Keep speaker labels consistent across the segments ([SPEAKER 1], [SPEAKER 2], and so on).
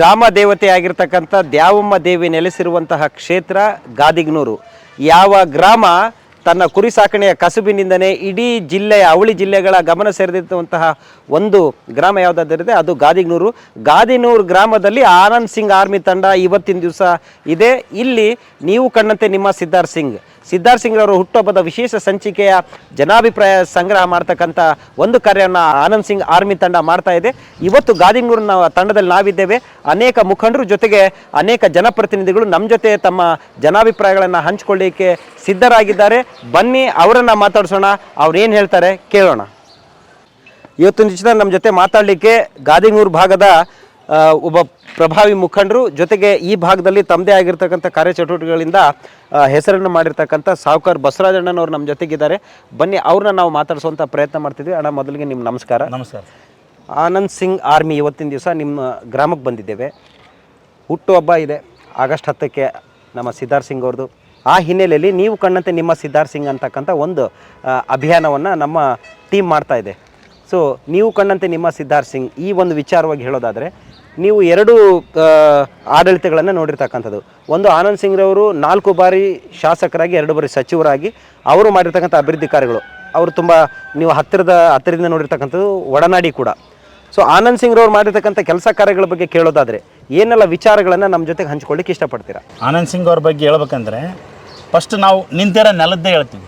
[SPEAKER 1] ಗ್ರಾಮ ದೇವತೆ ಆಗಿರ್ತಕ್ಕಂಥ ದ್ಯಾವಮ್ಮ ದೇವಿ ನೆಲೆಸಿರುವಂತಹ ಕ್ಷೇತ್ರ ಗಾದಿಗ್ನೂರು. ಯಾವ ಗ್ರಾಮ ತನ್ನ ಕುರಿ ಸಾಕಣೆಯ ಕಸುಬಿನಿಂದನೇ ಇಡೀ ಜಿಲ್ಲೆಯ ಅವಳಿ ಜಿಲ್ಲೆಗಳ ಗಮನ ಸೆರೆದಿರುವಂತಹ ಒಂದು ಗ್ರಾಮ ಯಾವುದಾದರಿದೆ? ಅದು ಗಾದಿಗ್ನೂರು. ಗಾದಿನೂರು ಗ್ರಾಮದಲ್ಲಿ ಆನಂದ್ ಸಿಂಗ್ ಆರ್ಮಿ ತಂಡ ಇವತ್ತಿನ ದಿವಸ ಇದೆ. ಇಲ್ಲಿ ನೀವು ಕಂಡಂತೆ ನಿಮ್ಮ ಸಿದ್ಧಾರ್ಥ್ ಸಿಂಗ್. ಸಿದ್ಧಾರ್ಥ್ ಸಿಂಗ್ ಅವರು ಹುಟ್ಟುಹಬ್ಬದ ವಿಶೇಷ ಸಂಚಿಕೆಯ ಜನಾಭಿಪ್ರಾಯ ಸಂಗ್ರಹ ಮಾಡ್ತಕ್ಕಂಥ ಒಂದು ಕಾರ್ಯವನ್ನು ಆನಂದ್ ಸಿಂಗ್ ಆರ್ಮಿ ತಂಡ ಮಾಡ್ತಾ ಇದೆ. ಇವತ್ತು ಗಾದಿನೂರಿನ ತಂಡದಲ್ಲಿ ನಾವಿದ್ದೇವೆ. ಅನೇಕ ಮುಖಂಡರು ಜೊತೆಗೆ ಅನೇಕ ಜನಪ್ರತಿನಿಧಿಗಳು ನಮ್ಮ ಜೊತೆ ತಮ್ಮ ಜನಾಭಿಪ್ರಾಯಗಳನ್ನು ಹಂಚಿಕೊಳ್ಳಿಕ್ಕೆ ಸಿದ್ಧರಾಗಿದ್ದಾರೆ. ಬನ್ನಿ, ಅವರನ್ನು ಮಾತಾಡಿಸೋಣ. ಅವ್ರೇನು ಹೇಳ್ತಾರೆ ಕೇಳೋಣ. ಇವತ್ತು ನಿಶ್ಚಿತ ನಮ್ಮ ಜೊತೆ ಮಾತಾಡಲಿಕ್ಕೆ ಗಾದಿಂಗೂರ್ ಭಾಗದ ಒಬ್ಬ ಪ್ರಭಾವಿ ಮುಖಂಡರು ಜೊತೆಗೆ ಈ ಭಾಗದಲ್ಲಿ ತಮ್ಮದೇ ಆಗಿರ್ತಕ್ಕಂಥ ಕಾರ್ಯಚಟುವಟಿಕೆಗಳಿಂದ ಹೆಸರನ್ನು ಮಾಡಿರ್ತಕ್ಕಂಥ ಸಾವುಕಾರ್ ಬಸವರಾಜಣ್ಣನವರು ನಮ್ಮ ಜೊತೆಗಿದ್ದಾರೆ. ಬನ್ನಿ ಅವ್ರನ್ನ ನಾವು ಮಾತಾಡಿಸುವಂಥ ಪ್ರಯತ್ನ ಮಾಡ್ತಿದ್ವಿ. ಅಣ್ಣ ಮೊದಲಿಗೆ ನಿಮ್ಮ ನಮಸ್ಕಾರ.
[SPEAKER 2] ನಮಸ್ಕಾರ.
[SPEAKER 1] ಆನಂದ್ ಸಿಂಗ್ ಆರ್ಮಿ ಇವತ್ತಿನ ದಿವಸ ನಿಮ್ಮ ಗ್ರಾಮಕ್ಕೆ ಬಂದಿದ್ದೇವೆ. ಹುಟ್ಟುಹಬ್ಬ ಇದೆ. ಆಗಸ್ಟ್ ಹತ್ತಕ್ಕೆ ನಮ್ಮ ಸಿದ್ಧಾರ್ ಸಿಂಗ್ ಅವ್ರದ್ದು. ಆ ಹಿನ್ನೆಲೆಯಲ್ಲಿ ನೀವು ಕಣ್ಣಂತೆ ನಿಮ್ಮ ಸಿದ್ಧಾರ್ ಸಿಂಗ್ ಅಂತಕ್ಕಂಥ ಒಂದು ಅಭಿಯಾನವನ್ನು ನಮ್ಮ ಟೀಮ್ ಮಾಡ್ತಾ ಇದೆ. ಸೊ ನೀವು ಕಣ್ಣಂತೆ ನಿಮ್ಮ ಸಿದ್ಧಾರ್ಥ ಸಿಂಗ್ ಈ ಒಂದು ವಿಚಾರವಾಗಿ ಹೇಳೋದಾದರೆ ನೀವು ಎರಡು ಆಡಳಿತಗಳನ್ನು ನೋಡಿರ್ತಕ್ಕಂಥದ್ದು. ಒಂದು ಆನಂದ್ ಸಿಂಗ್ರವರು ನಾಲ್ಕು ಬಾರಿ ಶಾಸಕರಾಗಿ, ಎರಡು ಬಾರಿ ಸಚಿವರಾಗಿ ಅವರು ಮಾಡಿರ್ತಕ್ಕಂಥ ಅಭಿವೃದ್ಧಿ ಕಾರ್ಯಗಳು. ಅವರು ತುಂಬ ನೀವು ಹತ್ತಿರದ, ಹತ್ತಿರದಿಂದ ನೋಡಿರ್ತಕ್ಕಂಥದ್ದು ಒಡನಾಡಿ ಕೂಡ. ಸೊ ಆನಂದ್ ಸಿಂಗ್ ರವ್ರು ಮಾಡಿರ್ತಕ್ಕಂಥ ಕೆಲಸ ಕಾರ್ಯಗಳ ಬಗ್ಗೆ ಕೇಳೋದಾದರೆ, ಏನೆಲ್ಲ ವಿಚಾರಗಳನ್ನು ನಮ್ಮ ಜೊತೆಗೆ ಹಂಚ್ಕೊಳ್ಳಿಕ್ಕೆ ಇಷ್ಟಪಡ್ತೀರಾ?
[SPEAKER 2] ಆನಂದ್ ಸಿಂಗ್ ಅವ್ರ ಬಗ್ಗೆ ಹೇಳ್ಬೇಕಂದ್ರೆ ಫಸ್ಟ್ ನಾವು ನಿಂತಿರೋ ನೆಲದ್ದೇ ಹೇಳ್ತೀವಿ.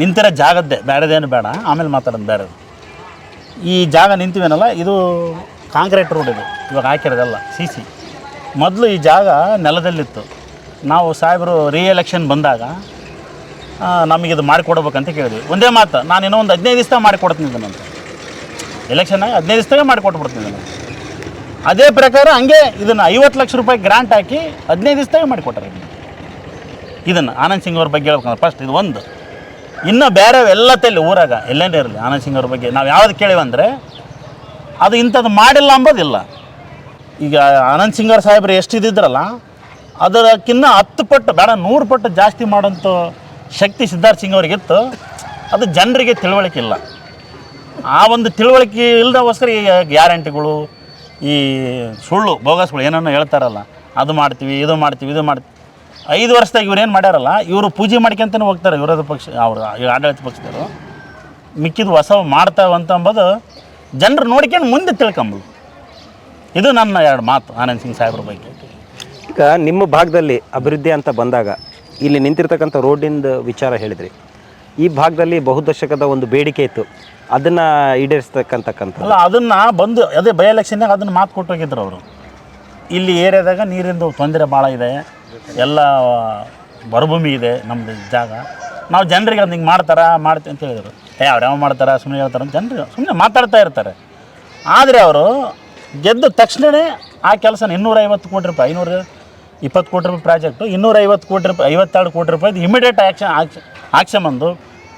[SPEAKER 2] ನಿಂತಿರೋ ಜಾಗದ್ದೇ ಬೇಡದೇನು ಬೇಡ, ಆಮೇಲೆ ಮಾತಾಡೋದು ಬೇರೆ ಈ ಜಾಗ ನಿಂತೀವೇನಲ್ಲ, ಇದು ಕಾಂಕ್ರೀಟ್ ರೋಡ್ ಇದು. ಇವಾಗ ಹಾಕಿರೋದಲ್ಲ ಸಿ ಸಿ ಮೊದಲು ಈ ಜಾಗ ನೆಲದಲ್ಲಿತ್ತು. ನಾವು ಸಾಹೇಬರು ರೀ ಎಲೆಕ್ಷನ್ ಬಂದಾಗ ನಮಗಿದು ಮಾಡಿಕೊಡ್ಬೇಕಂತ ಕೇಳಿದ್ವಿ. ಒಂದೇ ಮಾತು, ನಾನು ಇನ್ನೂ ಒಂದು ಹದಿನೈದು ದಿವಸ ಮಾಡಿಕೊಡ್ತೀನಿ ಇದನ್ನಂತ ಎಲೆಕ್ಷನ್ ಆಗಿ ಹದಿನೈದು ದಿವಸದಾಗ ಮಾಡಿಕೊಟ್ಬಿಡ್ತೀನಿ ಇದನ್ನು. ಅದೇ ಪ್ರಕಾರ ಹಂಗೆ ಇದನ್ನು ಐವತ್ತು ಲಕ್ಷ ರೂಪಾಯಿ ಗ್ರಾಂಟ್ ಹಾಕಿ ಹದಿನೈದು ದಿವಸದಾಗ ಮಾಡಿಕೊಟ್ಟಾರೆ ಇದನ್ನು. ಇದನ್ನು ಆನಂದ್ ಸಿಂಗ್ ಅವ್ರ ಬಗ್ಗೆ ಹೇಳ್ಬೇಕಂದ್ರೆ ಫಸ್ಟ್ ಇದು ಒಂದು. ಇನ್ನೂ ಬೇರೆ ಎಲ್ಲ ತಲ್ಲಿ ಊರಾಗ ಎಲ್ಲೇನೇ ಇರಲಿ ಆನಂದ್ ಸಿಂಗ್ ಅವ್ರ ಬಗ್ಗೆ, ನಾವು ಯಾವ್ದು ಕೇಳಿವಂದರೆ ಅದು ಇಂಥದ್ದು ಮಾಡಿಲ್ಲ ಅಂಬೋದಿಲ್ಲ. ಈಗ ಆನಂದ್ ಸಿಂಗರ್ ಸಾಹೇಬ್ರು ಎಷ್ಟು ಇದ್ದಿದ್ರಲ್ಲ ಅದಕ್ಕಿನ್ನ ಹತ್ತು ಪಟ್ಟು, ಬೇಡ, ನೂರು ಪಟ್ಟು ಜಾಸ್ತಿ ಮಾಡೋಂಥ ಶಕ್ತಿ ಸಿದ್ಧಾರ್ಥ್ ಸಿಂಗ್ ಅವ್ರಿಗಿತ್ತು. ಅದು ಜನರಿಗೆ ತಿಳುವಳಿಕೆ ಇಲ್ಲ. ಆ ಒಂದು ತಿಳುವಳಿಕೆ ಇಲ್ಲದೋಸ್ಕರ ಈ ಗ್ಯಾರಂಟಿಗಳು, ಈ ಸುಳ್ಳು ಬೋಗಸ್ಗಳು ಏನನ್ನ ಹೇಳ್ತಾರಲ್ಲ, ಅದು ಮಾಡ್ತೀವಿ, ಇದು ಮಾಡ್ತೀವಿ ಇದು ಮಾಡ್ತೀವಿ. ಐದು ವರ್ಷದಾಗ ಇವ್ರು ಏನು ಮಾಡ್ಯಾರಲ್ಲ, ಇವರು ಪೂಜೆ ಮಾಡ್ಕೊಂತಲೇ ಹೋಗ್ತಾರೆ ವಿರೋಧ ಪಕ್ಷ, ಅವರು ಆಡಳಿತ ಪಕ್ಷದವರು. ಮಿಕ್ಕಿದ ಹೊಸ ಮಾಡ್ತಾವಂತ ಅಂಬೋದು ಜನರು ನೋಡಿಕೊಂಡು ಮುಂದೆ ತಿಳ್ಕೊಂಬು ಇದು ನನ್ನ ಎರಡು ಮಾತು ಆನಂದ್ ಸಿಂಗ್ ಸಾಹೇಬ್ರ ಬಗ್ಗೆ.
[SPEAKER 1] ಈಗ ನಿಮ್ಮ ಭಾಗದಲ್ಲಿ ಅಭಿವೃದ್ಧಿ ಅಂತ ಬಂದಾಗ ಇಲ್ಲಿ ನಿಂತಿರ್ತಕ್ಕಂಥ ರೋಡಿಂದ ವಿಚಾರ ಹೇಳಿದ್ರಿ. ಈ ಭಾಗದಲ್ಲಿ ಬಹುದಶಕದ ಒಂದು ಬೇಡಿಕೆ ಇತ್ತು. ಅದನ್ನು ಈಡೇರಿಸ್ತಕ್ಕಂತಕ್ಕಂಥ
[SPEAKER 2] ಅಲ್ಲ ಅದನ್ನು ಬಂದು ಅದೇ ಬೈ ಎಲೆಕ್ಷನ್ನಾಗ ಅದನ್ನು ಮಾತು ಕೊಟ್ಟು ಹೋಗಿದ್ರು ಅವರು. ಇಲ್ಲಿ ಏರಿಯಾದಾಗ ನೀರಿಂದು ತೊಂದರೆ ಭಾಳ ಇದೆ. ಎಲ್ಲ ಮರುಭೂಮಿ ಇದೆ ನಮ್ಮದು ಜಾಗ. ನಾವು ಜನರಿಗೆ ಅದು ಹಿಂಗೆ ಮಾಡ್ತಾರ ಮಾಡ್ತೀವಿ ಅಂತ ಹೇಳಿದರು. ಏ, ಅವ್ರು ಯಾವ ಮಾಡ್ತಾರೆ? ಸುಮ್ಮನೆ ಹೇಳ್ತಾರೆ ಅಂತ ಜನರು ಸುಮ್ಮನೆ ಮಾತಾಡ್ತಾ ಇರ್ತಾರೆ. ಆದರೆ ಅವರು ಗೆದ್ದ ತಕ್ಷಣವೇ ಆ ಕೆಲಸನ ಇನ್ನೂರೈವತ್ತು ಕೋಟಿ ರೂಪಾಯಿ, ಐನೂರ ಇಪ್ಪತ್ತು ಕೋಟಿ ರೂಪಾಯಿ ಪ್ರಾಜೆಕ್ಟು, ಇನ್ನೂರೈವತ್ತು ಕೋಟಿ ರೂಪಾಯಿ, ಐವತ್ತೆರಡು ಕೋಟಿ ರೂಪಾಯಿ ಇಮಿಡಿಯೇಟ್ ಆ್ಯಕ್ಷನ್ ಆಕ್ಷನ್ ಬಂದು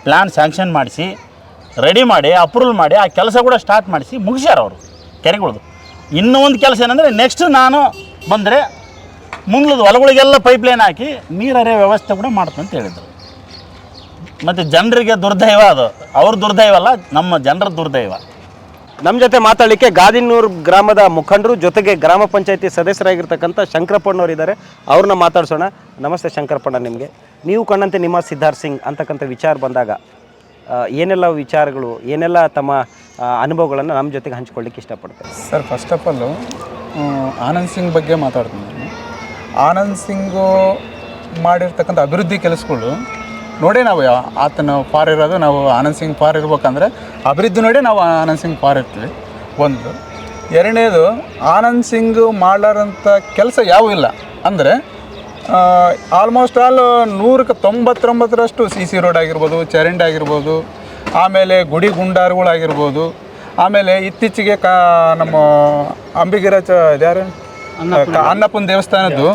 [SPEAKER 2] ಪ್ಲ್ಯಾನ್ ಸ್ಯಾಂಕ್ಷನ್ ಮಾಡಿಸಿ ರೆಡಿ ಮಾಡಿ ಅಪ್ರೂವಲ್ ಮಾಡಿ, ಆ ಕೆಲಸ ಕೂಡ ಸ್ಟಾರ್ಟ್ ಮಾಡಿಸಿ ಮುಗಿಸ್ಯಾರ ಅವರು ಕೆರೆಗಳ್ದು. ಇನ್ನೂ ಒಂದು ಕೆಲಸ ಏನಂದರೆ ನೆಕ್ಸ್ಟ್ ನಾನು ಬಂದರೆ ಮುಂದ್ಲದ ಹೊಲಗಳಿಗೆಲ್ಲ ಪೈಪ್ಲೈನ್ ಹಾಕಿ ನೀರರೆ ವ್ಯವಸ್ಥೆ ಕೂಡ ಮಾಡ್ತೀನಿ ಅಂತ ಹೇಳಿದರು. ಮತ್ತು ಜನರಿಗೆ ದುರ್ದೈವ ಅದು. ಅವ್ರ ದುರ್ದೈವ ಅಲ್ಲ ನಮ್ಮ ಜನರ ದುರ್ದೈವ.
[SPEAKER 1] ನಮ್ಮ ಜೊತೆ ಮಾತಾಡಲಿಕ್ಕೆ ಗಾದಿನೂರು ಗ್ರಾಮದ ಮುಖಂಡರು ಜೊತೆಗೆ ಗ್ರಾಮ ಪಂಚಾಯತಿ ಸದಸ್ಯರಾಗಿರ್ತಕ್ಕಂಥ ಶಂಕರಪ್ಪಣ್ಣವ್ರು ಇದ್ದಾರೆ. ಅವ್ರನ್ನ ಮಾತಾಡ್ಸೋಣ. ನಮಸ್ತೆ ಶಂಕರಪ್ಪಣ್ಣ ನಿಮಗೆ. ನೀವು ಕಂಡಂತೆ ನಿಮ್ಮ ಸಿದ್ಧಾರ್ಥ್ ಸಿಂಗ್ ಅಂತಕ್ಕಂಥ ವಿಚಾರ ಬಂದಾಗ ಏನೆಲ್ಲ ವಿಚಾರಗಳು ಏನೆಲ್ಲ ತಮ್ಮ ಅನುಭವಗಳನ್ನು ನಮ್ಮ ಜೊತೆಗೆ ಹಂಚ್ಕೊಳ್ಳಿಕ್ಕೆ ಇಷ್ಟಪಡ್ತಾರೆ?
[SPEAKER 3] Sir first of all Anand Singh ಬಗ್ಗೆ ಮಾತಾಡ್ತೀನಿ. ಆನಂದ್ ಸಿಂಗು ಮಾಡಿರ್ತಕ್ಕಂಥ ಅಭಿವೃದ್ಧಿ ಕೆಲಸಗಳು ನೋಡೇ ನಾವು ಆತನ ಪಾರ್ ಇರೋದು ನಾವು ಆನಂದ್ ಸಿಂಗ್ ಪಾರ್ ಇರ್ಬೇಕಂದ್ರೆ ಅಭಿವೃದ್ಧಿ ನೋಡೇ ನಾವು ಆನಂದ್ ಸಿಂಗ್ ಪಾರ್ ಇರ್ತೀವಿ. ಒಂದು. ಎರಡನೇದು ಆನಂದ್ ಸಿಂಗ್ ಮಾಡಾರಂಥ ಕೆಲಸ ಯಾವೂ ಇಲ್ಲ. ಅಂದರೆ ಆಲ್ಮೋಸ್ಟ್ ಆಲ್ ನೂರಕ್ಕೆ ತೊಂಬತ್ತೊಂಬತ್ತರಷ್ಟು ಸಿ ಸಿ ರೋಡ್ ಆಗಿರ್ಬೋದು ಚರಂಡಿ ಆಗಿರ್ಬೋದು ಆಮೇಲೆ ಗುಡಿ ಗುಂಡಾರುಗಳಾಗಿರ್ಬೋದು ಆಮೇಲೆ ಇತ್ತೀಚೆಗೆ ಕಾ ನಮ್ಮ ಅಂಬಿಗಿರ ಚ ಇದ್ಯಾರು? ಕ- ಅನ್ನಪ್ಪನ ದೇವಸ್ಥಾನದ್ದು.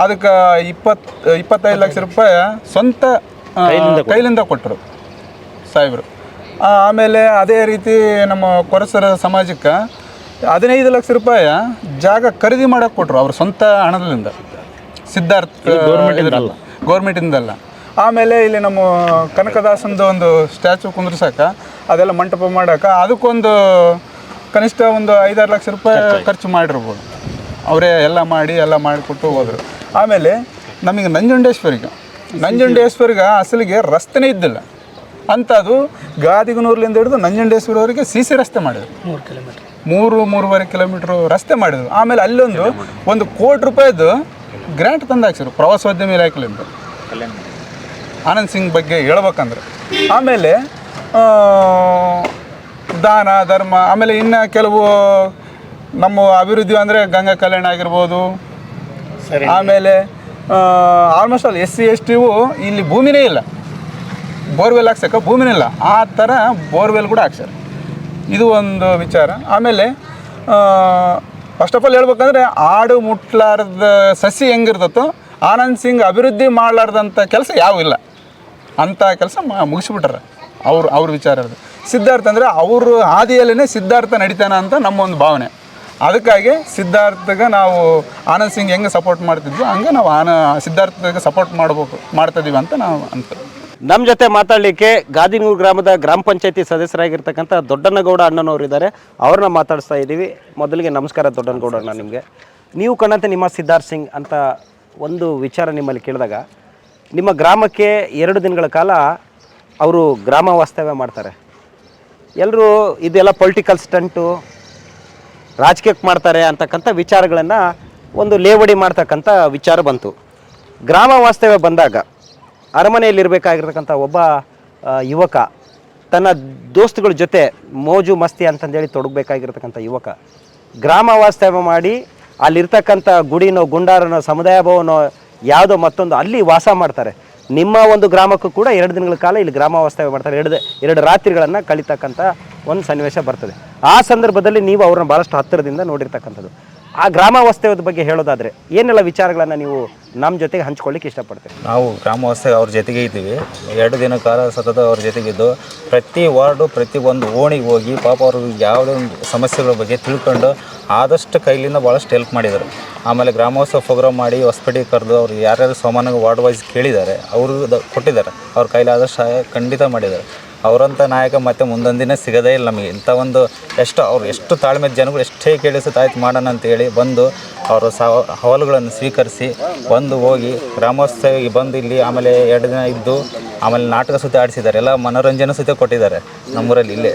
[SPEAKER 3] ಅದಕ್ಕೆ ಇಪ್ಪತ್ತು ಇಪ್ಪತ್ತೈದು ಲಕ್ಷ ರೂಪಾಯಿ ಸ್ವಂತ ಆ, ಕೈಲಿಂದ ಕೊಟ್ಟರು. ಸಾಹೇಬರು. ಆ, ಆಮೇಲೆ ಅದೇ ರೀತಿ ನಮ್ಮ ಕೊರಸರ ಸಮಾಜಕ್ಕೆ ಹದಿನೈದು ಲಕ್ಷ ರೂಪಾಯಿ ಜಾಗ ಖರೀದಿ ಮಾಡಕ್ಕೆ ಕೊಟ್ಟರು ಅವ್ರ ಸ್ವಂತ ಹಣದಿಂದ. ಸಿದ್ಧಾರ್ಥ ಗೌರ್ಮೆಂಟಿಂದಲ್ಲ ಆಮೇಲೆ ಇಲ್ಲಿ ನಮ್ಮ ಕನಕದಾಸಂದು ಒಂದು ಸ್ಟ್ಯಾಚು ಕುಂದ್ರಸಕ ಅದೆಲ್ಲ ಮಂಟಪ ಮಾಡಕ್ಕೆ ಅದಕ್ಕೊಂದು ಕನಿಷ್ಠ ಒಂದು ಐದಾರು ಲಕ್ಷ ರೂಪಾಯಿ ಖರ್ಚು ಮಾಡಿರ್ಬೋದು. ಅವರೇ ಎಲ್ಲ ಮಾಡಿ ಎಲ್ಲ ಮಾಡಿಕೊಟ್ಟು ಹೋದರು. ಆಮೇಲೆ ನಮಗೆ ನಂಜುಂಡೇಶ್ವರಿಗೆ ನಂಜುಂಡೇಶ್ವರಿಗೆ ಅಸಲಿಗೆ ರಸ್ತೆನೇ ಇದ್ದಿಲ್ಲ. ಅಂಥದ್ದು ಗಾದಿಗನೂರ್ಲಿಂದ ಹಿಡಿದು ನಂಜುಂಡೇಶ್ವರವರೆಗೆ ಸಿ ಸಿ ರಸ್ತೆ ಮಾಡಿದ್ರು.
[SPEAKER 4] ಮೂರು ಕಿಲೋಮೀಟರ್.
[SPEAKER 3] ಮೂರು ಮೂರುವರೆ ಕಿಲೋಮೀಟ್ರ್ ರಸ್ತೆ ಮಾಡಿದ್ರು. ಆಮೇಲೆ ಅಲ್ಲೊಂದು ಒಂದು ಕೋಟಿ ರೂಪಾಯಿದು ಗ್ರ್ಯಾಂಟ್ ತಂದು ಹಾಕ್ಸಿರು ಪ್ರವಾಸೋದ್ಯಮ ಇಲಾಖೆಲಿಂದ. ಆನಂದ್ ಸಿಂಗ್ ಬಗ್ಗೆ ಹೇಳ್ಬೇಕಂದ್ರೆ. ಆಮೇಲೆ ಆ, ದಾನ ಧರ್ಮ ಆಮೇಲೆ ಇನ್ನು ಕೆಲವು ನಮ್ಮ ಅಭಿವೃದ್ಧಿ ಅಂದರೆ ಗಂಗಾ ಕಲ್ಯಾಣ ಆಗಿರ್ಬೋದು. ಆಮೇಲೆ almost all S C S T ಇಲ್ಲಿ ಭೂಮಿನೇ ಇಲ್ಲ. ಬೋರ್ವೆಲ್ ಹಾಕ್ಸೋಕೆ ಭೂಮಿನೇ ಇಲ್ಲ. ಆ ಥರ ಬೋರ್ವೆಲ್ ಕೂಡ ಹಾಕ್ಸ್ಯಾರ. ಇದು ಒಂದು ವಿಚಾರ. ಆಮೇಲೆ ಫಸ್ಟ್ ಆಫ್ ಆಲ್ ಹೇಳ್ಬೇಕಂದ್ರೆ ಆಡು ಮುಟ್ಲಾರ್ದ ಸಸಿ ಹೆಂಗಿರ್ತತೋ ಆನಂದ್ ಸಿಂಗ್ ಅಭಿವೃದ್ಧಿ ಮಾಡಲಾರ್ದಂಥ ಕೆಲಸ ಯಾವೂ ಇಲ್ಲ. ಅಂಥ ಕೆಲಸ ಮುಗಿಸ್ಬಿಟ್ರೆ ಅವ್ರು, ಅವ್ರ ವಿಚಾರ ಸಿದ್ಧಾರ್ಥ ಅಂದರೆ ಅವರು ಹಾದಿಯಲ್ಲೇ ಸಿದ್ಧಾರ್ಥ ನಡಿತಾನ ಅಂತ ನಮ್ಮ ಒಂದು ಭಾವನೆ. ಅದಕ್ಕಾಗಿ ಸಿದ್ಧಾರ್ಥಗೆ ನಾವು ಆನಂದ್ ಸಿಂಗ್ ಹೆಂಗೆ ಸಪೋರ್ಟ್ ಮಾಡ್ತಿದ್ವಿ ಹಂಗೆ ನಾವು ಆನ, ಸಿದ್ಧಾರ್ಥಗೆ ಸಪೋರ್ಟ್ ಮಾಡ್ಬೇಕು ಮಾಡ್ತಿದ್ದೀವಿ ಅಂತ ನಾವು ಅಂತ
[SPEAKER 1] ನಮ್ಮ ಜೊತೆ ಮಾತಾಡಲಿಕ್ಕೆ ಗಾದಿನೂರು ಗ್ರಾಮದ ಗ್ರಾಮ ಪಂಚಾಯತಿ ಸದಸ್ಯರಾಗಿರ್ತಕ್ಕಂಥ ದೊಡ್ಡನಗೌಡ ಅಣ್ಣನವರು ಇದ್ದಾರೆ. ಅವ್ರನ್ನ ಮಾತಾಡಿಸ್ತಾ ಇದ್ದೀವಿ ಮೊದಲಿಗೆ ನಮಸ್ಕಾರ ದೊಡ್ಡನಗೌಡ ಅಣ್ಣ ನಿಮಗೆ. ನೀವು ಕಂಡಂತೆ ನಿಮ್ಮ ಸಿದ್ಧಾರ್ಥ್ ಸಿಂಗ್ ಅಂತ ಒಂದು ವಿಚಾರ ನಿಮ್ಮಲ್ಲಿ ಕೇಳಿದಾಗ, ನಿಮ್ಮ ಗ್ರಾಮಕ್ಕೆ ಎರಡು ದಿನಗಳ ಕಾಲ ಅವರು ಗ್ರಾಮ ವಾಸ್ತವ್ಯ ಮಾಡ್ತಾರೆ. ಎಲ್ಲರೂ ಇದೆಲ್ಲ ಪೊಲಿಟಿಕಲ್ ಸ್ಟಂಟು ರಾಜಕೀಯಕ್ಕೆ ಮಾಡ್ತಾರೆ ಅಂತಕ್ಕಂಥ ವಿಚಾರಗಳನ್ನು ಒಂದು ಲೇವಡಿ ಮಾಡ್ತಕ್ಕಂಥ ವಿಚಾರ ಬಂತು. ಗ್ರಾಮ ವಾಸ್ತವ್ಯ ಬಂದಾಗ ಅರಮನೆಯಲ್ಲಿರಬೇಕಾಗಿರ್ತಕ್ಕಂಥ ಒಬ್ಬ ಯುವಕ, ತನ್ನ ದೋಸ್ತುಗಳ ಜೊತೆ ಮೋಜು ಮಸ್ತಿ ಅಂತಂದೇಳಿ ತೊಡಗಬೇಕಾಗಿರ್ತಕ್ಕಂಥ ಯುವಕ, ಗ್ರಾಮ ವಾಸ್ತವ್ಯ ಮಾಡಿ ಅಲ್ಲಿರ್ತಕ್ಕಂಥ ಗುಡಿನೋ ಗುಂಡಾರನೋ ಸಮುದಾಯ ಭವನೋ ಯಾವುದೋ ಮತ್ತೊಂದು ಅಲ್ಲಿ ವಾಸ ಮಾಡ್ತಾರೆ. ನಿಮ್ಮ ಒಂದು ಗ್ರಾಮಕ್ಕೂ ಕೂಡ ಎರಡು ದಿನಗಳ ಕಾಲ ಇಲ್ಲಿ ಗ್ರಾಮ ವಾಸ್ತವ್ಯ ಮಾಡ್ತಾರೆ. ಎರಡು ಎರಡು ರಾತ್ರಿಗಳನ್ನು ಕಳೀತಕ್ಕಂಥ ಒಂದು ಸನ್ನಿವೇಶ ಬರ್ತದೆ. ಆ ಸಂದರ್ಭದಲ್ಲಿ ನೀವು ಅವ್ರನ್ನ ಭಾಳಷ್ಟು ಹತ್ತಿರದಿಂದ ನೋಡಿರ್ತಕ್ಕಂಥದ್ದು. ಆ ಗ್ರಾಮ ವಾಸ್ತವ್ಯದ ಬಗ್ಗೆ ಹೇಳೋದಾದರೆ ಏನೆಲ್ಲ ವಿಚಾರಗಳನ್ನು ನೀವು ನಮ್ಮ ಜೊತೆಗೆ ಹಂಚ್ಕೊಳ್ಳಿಕ್ಕೆ ಇಷ್ಟಪಡ್ತೇವೆ
[SPEAKER 5] ನಾವು ಗ್ರಾಮವಾಸ ಅವ್ರ ಜೊತೆಗೆ ಇದ್ದೀವಿ. ಎರಡು ದಿನ ಕಾಲ ಸತತ ಅವ್ರ ಜೊತೆಗಿದ್ದು. ಪ್ರತಿ ವಾರ್ಡು, ಪ್ರತಿ ಒಂದು ಓಣಿಗೆ ಹೋಗಿ ಪಾಪ ಅವ್ರಿಗೆ ಯಾವುದೇ ಒಂದು ಸಮಸ್ಯೆಗಳ ಬಗ್ಗೆ ತಿಳ್ಕೊಂಡು ಆದಷ್ಟು ಕೈಲಿಂದ ಭಾಳಷ್ಟು ಹೆಲ್ಪ್ ಮಾಡಿದರು. ಆಮೇಲೆ ಗ್ರಾಮೋತ್ಸವ ಪ್ರೋಗ್ರಾಮ್ ಮಾಡಿ ಹೊಸಪೇಟೆಗೆ ಕರೆದು ಅವ್ರು ಯಾರ್ಯಾರು ಸಾಮಾನ್ಯ ವಾರ್ಡ್ ವೈಸ್ ಕೇಳಿದ್ದಾರೆ, ಅವರು ಕೊಟ್ಟಿದ್ದಾರೆ. ಅವ್ರ ಕೈಲಾದಷ್ಟು ಸಹಾಯ ಖಂಡಿತ ಮಾಡಿದ್ದಾರೆ. ಅವರಂಥ ನಾಯಕ ಮತ್ತೆ ಮುಂದೊಂದು ದಿನ ಸಿಗದೇ ಇಲ್ಲ ನಮಗೆ. ಇಂಥ ಒಂದು ಎಷ್ಟು ಅವ್ರು ಎಷ್ಟು ತಾಳ್ಮೆ ಜನಗಳು ಎಷ್ಟೇ ಕೇಳಿಸುತ್ತೆ ಆಯ್ತು ಮಾಡೋಣ ಅಂತೇಳಿ ಬಂದು ಅವರ ಸವ ಹವಲುಗಳನ್ನು ಸ್ವೀಕರಿಸಿ ಬಂದು ಹೋಗಿ ಗ್ರಾಮೋತ್ಸವಿಗೆ ಬಂದು ಇಲ್ಲಿ ಆಮೇಲೆ ಎರಡು ದಿನ ಇದ್ದು ಆಮೇಲೆ ನಾಟಕ ಸುತ್ತ ಆಡಿಸಿದ್ದಾರೆ. ಎಲ್ಲ ಮನೋರಂಜನೆ ಸುತ್ತ ಕೊಟ್ಟಿದ್ದಾರೆ ನಮ್ಮೂರಲ್ಲಿ ಇಲ್ಲೇ.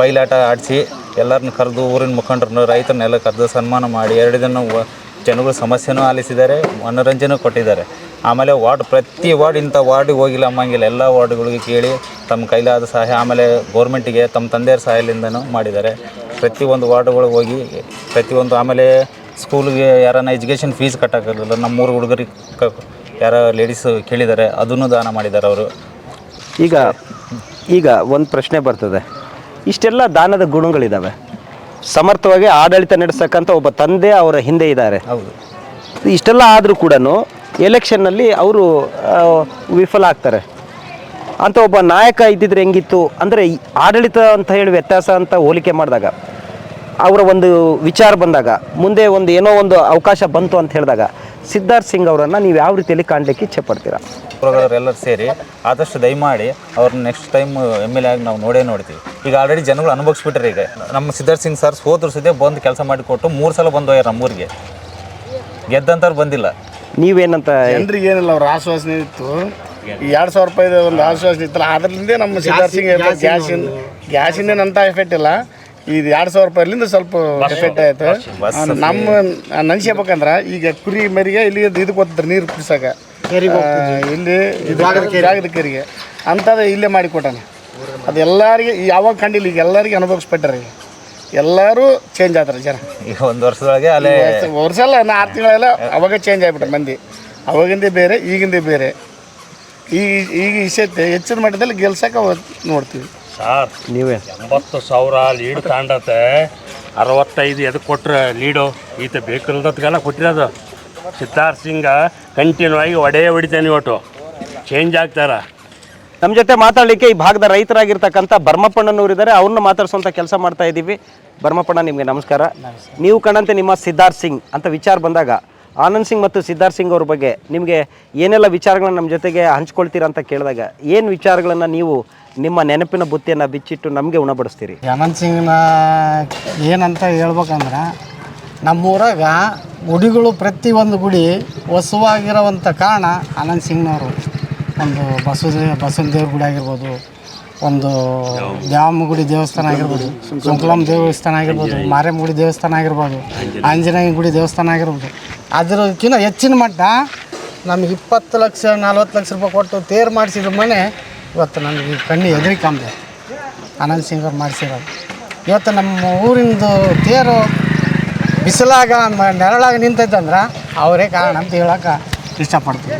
[SPEAKER 5] ಬಯಲಾಟ ಆಡಿಸಿ ಎಲ್ಲರನ್ನು ಕರೆದು ಊರಿನ ಮುಖಂಡರನ್ನು ರೈತರನ್ನೆಲ್ಲ ಕರೆದು ಸನ್ಮಾನ ಮಾಡಿ ಎರಡು ದಿನ ಜನಗಳ ಸಮಸ್ಯೆನೂ ಆಲಿಸಿದ್ದಾರೆ, ಮನೋರಂಜನೆ ಕೊಟ್ಟಿದ್ದಾರೆ. ಆಮೇಲೆ ವಾರ್ಡ್ ಪ್ರತಿ ವಾರ್ಡ್ ಇಂಥ ವಾರ್ಡಿಗೆ ಹೋಗಿಲ್ಲ ಅಮ್ಮಂಗಿಲ್ಲ ಎಲ್ಲ ವಾರ್ಡ್ಗಳಿಗೆ ಕೇಳಿ ತಮ್ಮ ಕೈಲಾದ ಸಹಾಯ ಆಮೇಲೆ ಗೌರ್ಮೆಂಟಿಗೆ ತಮ್ಮ ತಂದೆಯವ್ರ ಸಹಾಯಲಿಂದನೂ ಮಾಡಿದ್ದಾರೆ. ಪ್ರತಿಯೊಂದು ವಾರ್ಡ್ಗಳಿಗೆ ಹೋಗಿ ಪ್ರತಿಯೊಂದು ಆಮೇಲೆ ಸ್ಕೂಲ್ಗೆ ಯಾರನ್ನ ಎಜುಕೇಷನ್ ಫೀಸ್ ಕಟ್ಟೋಕ್ಕಿರಲಿಲ್ಲ ನಮ್ಮೂರು ಹುಡುಗರಿಗೆ ಕ ಯಾರ ಲೇಡೀಸ್ ಕೇಳಿದ್ದಾರೆ ಅದನ್ನು ದಾನ ಮಾಡಿದ್ದಾರೆ ಅವರು.
[SPEAKER 1] ಈಗ ಈಗ ಒಂದು ಪ್ರಶ್ನೆ ಬರ್ತದೆ. ಇಷ್ಟೆಲ್ಲ ದಾನದ ಗುಣಗಳಿದ್ದಾವೆ. ಸಮರ್ಥವಾಗಿ ಆಡಳಿತ ನಡೆಸ್ತಕ್ಕಂಥ ಒಬ್ಬ ತಂದೆ ಅವರ ಹಿಂದೆ ಇದ್ದಾರೆ.
[SPEAKER 5] ಹೌದು.
[SPEAKER 1] ಇಷ್ಟೆಲ್ಲ ಆದರೂ ಕೂಡ ಎಲೆಕ್ಷನ್ನಲ್ಲಿ ಅವರು ವಿಫಲ ಆಗ್ತಾರೆ. ಅಂತ ಒಬ್ಬ ನಾಯಕ ಇದ್ದಿದ್ರೆ ಹೆಂಗಿತ್ತು? ಅಂದರೆ ಆಡಳಿತ ಅಂತ ಹೇಳಿ ವ್ಯತ್ಯಾಸ ಅಂತ ಹೋಲಿಕೆ ಮಾಡಿದಾಗ, ಅವರ ಒಂದು ವಿಚಾರ ಬಂದಾಗ, ಮುಂದೆ ಒಂದು ಏನೋ ಒಂದು ಅವಕಾಶ ಬಂತು ಅಂತ ಹೇಳಿದಾಗ, ಸಿದ್ಧಾರ್ಥ್ ಸಿಂಗ್ ಅವರನ್ನು ನೀವು ಯಾವ ರೀತಿಯಲ್ಲಿ ಕಾಣಲಿಕ್ಕೆ ಇಚ್ಛೆ ಪಡ್ತೀರಾ?
[SPEAKER 5] ಎಲ್ಲರೂ ಸೇರಿ ಆದಷ್ಟು ದಯಮಾಡಿ ಅವ್ರನ್ನ next time M L A ಆಗಿ ನಾವು ನೋಡೇ ನೋಡ್ತೀವಿ. ಈಗ ಆಲ್ರೆಡಿ ಜನಗಳು ಅನುಭವಿಸ್ಬಿಟ್ರೆ ಈಗ. ನಮ್ಮ ಸಿದ್ಧಾರ್ಥ್ ಸಿಂಗ್ ಸರ್ ಸೋದ್ರು ಬಂದು ಕೆಲಸ ಮಾಡಿಕೊಟ್ಟು ಮೂರು ಸಲ ಬಂದು ಹೋಗ್ಯಾರ ನಮ್ಮೂರಿಗೆ. ಗೆದ್ದಂಥವ್ರು ಬಂದಿಲ್ಲ.
[SPEAKER 1] ನೀವೇನಂತ
[SPEAKER 4] ಜನರಿಗೆ ಏನಿಲ್ಲ ಅವ್ರ ಆಶ್ವಾಸನೆ ಇತ್ತು. ಈ ಎರಡು ಸಾವಿರ ರೂಪಾಯಿದು ಒಂದು ಆಶ್ವಾಸನೆ ಇತ್ತಲ್ಲ ಅದರಿಂದ ನಮ್ಮ ಸಿದ್ಧಾರ್ಥ ಸಿಂಗ್ ಗ್ಯಾಸಿಂದ ಗ್ಯಾಸಿಂದೇನು ಅಂತ ಎಫೆಕ್ಟ್ ಇಲ್ಲ. ಇದು ಎರಡು ಸಾವಿರ ರೂಪಾಯಿಲಿಂದ ಸ್ವಲ್ಪ ಎಫೆಕ್ಟ್ ಆಯ್ತು. ನಮ್ಮ ನೆನ್ಸ್ಕೋಬೇಕಂದ್ರೆ ಈಗ ಕುರಿ ಮರಿಗೆ ಇಲ್ಲಿ ಇದಕ್ಕೆ ಕೊತ್ತಿದ್ರು ನೀರು ಕುಡಿಸಾಕ. ಇಲ್ಲಿ ಇದು ಜಾಗದ ಕೆರಿಗೆ. ಅಂಥದ್ದು ಇಲ್ಲೇ ಮಾಡಿಕೊಟ್ಟಾನೆ ಅದು ಎಲ್ಲರಿಗೆ ಯಾವಾಗ ಕಂಡಿಲ್ಲ ಈಗ ಎಲ್ಲರಿಗೆ ಅನುಭವಿಸ್ಬಿಟ್ಟಾರೆ. ಈಗ ಎಲ್ಲರೂ ಚೇಂಜ್ ಆದ್ರೆ ಜನ.
[SPEAKER 5] ಈಗ ಒಂದು ವರ್ಷದೊಳಗೆ ಅಲ್ಲೇ
[SPEAKER 4] ವರ್ಷ ಅಲ್ಲ ನಾ ಆರು ತಿಂಗಳೆಲ್ಲ ಅವಾಗ ಚೇಂಜ್ ಆಗಿಬಿಟ್ರೆ ಮಂದಿ. ಅವಾಗಿಂದ ಬೇರೆ ಈಗಿಂದೇ ಬೇರೆ. ಈಗ ಈಗ ಇಸತ್ತೆ ಹೆಚ್ಚಿನ ಮಟ್ಟದಲ್ಲಿ ಗೆಲ್ಸಕ್ಕೆ ನೋಡ್ತೀವಿ.
[SPEAKER 6] ಸರ್
[SPEAKER 1] ನೀವೇ.
[SPEAKER 6] ಎಂಬತ್ತು ಸಾವಿರ ಲೀಡ್ ತಾಂಡತ್ತೆ ಅರವತ್ತೈದು ಎದಕ್ಕೆ ಕೊಟ್ರೆ ಲೀಡು ಈತ ಬೇಕಿಲ್ದತ್ಗೆಲ್ಲ ಕೊಟ್ಟಿರೋದು. ಸಿದ್ಧಾರ್ಥ್ ಸಿಂಗ ಕಂಟಿನ್ಯೂ ಆಗಿ ಒಡೆ ಹೊಡಿತಾನೆ ಇವತ್ತು. ಚೇಂಜ್ ಆಗ್ತಾರ.
[SPEAKER 1] ನಮ್ಮ ಜೊತೆ ಮಾತಾಡಲಿಕ್ಕೆ ಈ ಭಾಗದ ರೈತರಾಗಿರ್ತಕ್ಕಂಥ ಬರ್ಮಪ್ಪಣ್ಣನವರು ಇದ್ದಾರೆ ಅವ್ರನ್ನ ಮಾತಾಡಿಸುವಂಥ ಕೆಲಸ ಮಾಡ್ತಾ ಇದ್ದೀವಿ. ಬರ್ಮಪ್ಪಣ್ಣ ನಿಮಗೆ ನಮಸ್ಕಾರ. ನೀವು ಕಂಡಂತೆ ನಿಮ್ಮ ಸಿದ್ಧಾರ್ಥ್ ಸಿಂಗ್ ಅಂತ ವಿಚಾರ ಬಂದಾಗ ಆನಂದ್ ಸಿಂಗ್ ಮತ್ತು ಸಿದ್ಧಾರ್ಥ್ ಸಿಂಗ್ ಅವ್ರ ಬಗ್ಗೆ ನಿಮಗೆ ಏನೆಲ್ಲ ವಿಚಾರಗಳನ್ನ ನಮ್ಮ ಜೊತೆಗೆ ಹಂಚ್ಕೊಳ್ತೀರಾ ಅಂತ ಕೇಳಿದಾಗ ಏನು ವಿಚಾರಗಳನ್ನು ನೀವು ನಿಮ್ಮ ನೆನಪಿನ ಬುತ್ತಿಯನ್ನು ಬಿಚ್ಚಿಟ್ಟು ನಮಗೆ ಉಣಬಡಿಸ್ತೀರಿ?
[SPEAKER 7] ಆನಂದ್ ಸಿಂಗ್ನ ಏನಂತ ಹೇಳ್ಬೇಕಂದ್ರೆ ನಮ್ಮೂರಾಗ ಗುಡಿಗಳು ಪ್ರತಿಯೊಂದು ಗುಡಿ ಹೊಸವಾಗಿರೋವಂಥ ಕಾರಣ ಆನಂದ್ ಸಿಂಗ್ನವರು. ಒಂದು ಬಸವದೇ ಬಸವನ ದೇವ್ರ ಗುಡಿ ಆಗಿರ್ಬೋದು ಒಂದು ದ್ಯಾಮಗುಡಿ ದೇವಸ್ಥಾನ ಆಗಿರ್ಬೋದು ಸುಂಕಲಂ ದೇವಸ್ಥಾನ ಆಗಿರ್ಬೋದು ಮಾರ್ಯಮ್ಮಗುಡಿ ದೇವಸ್ಥಾನ ಆಗಿರ್ಬೋದು ಆಂಜನೇಯ ಗುಡಿ ದೇವಸ್ಥಾನ ಆಗಿರ್ಬೋದು. ಅದರಕ್ಕಿಂತ ಹೆಚ್ಚಿನ ಮಟ್ಟ ನಮ್ಗೆ ಇಪ್ಪತ್ತು ಲಕ್ಷ ನಲ್ವತ್ತು ಲಕ್ಷ ರೂಪಾಯಿ ಕೊಟ್ಟು ತೇರು ಮಾಡಿಸಿದ ಮನೆ ಇವತ್ತು ನನಗೆ ಕಣ್ಣು ಎದುರಿ ಕಾಮ್ದೆ. ಆನಂದ್ ಸಿಂಗ್ ಅವ್ರು ಮಾಡಿಸಿರೋದು. ಇವತ್ತು ನಮ್ಮ ಊರಿಂದು ತೇರು ಬಿಸಿಲಾಗ ನೆರಳಾಗ ನೆರಳಾಗ ನಿಂತೈತಂದ್ರೆ ಅವರೇ ಕಾರಣ ಅಂತ ಹೇಳಕ್ಕೆ ಇಷ್ಟಪಡ್ತೀನಿ.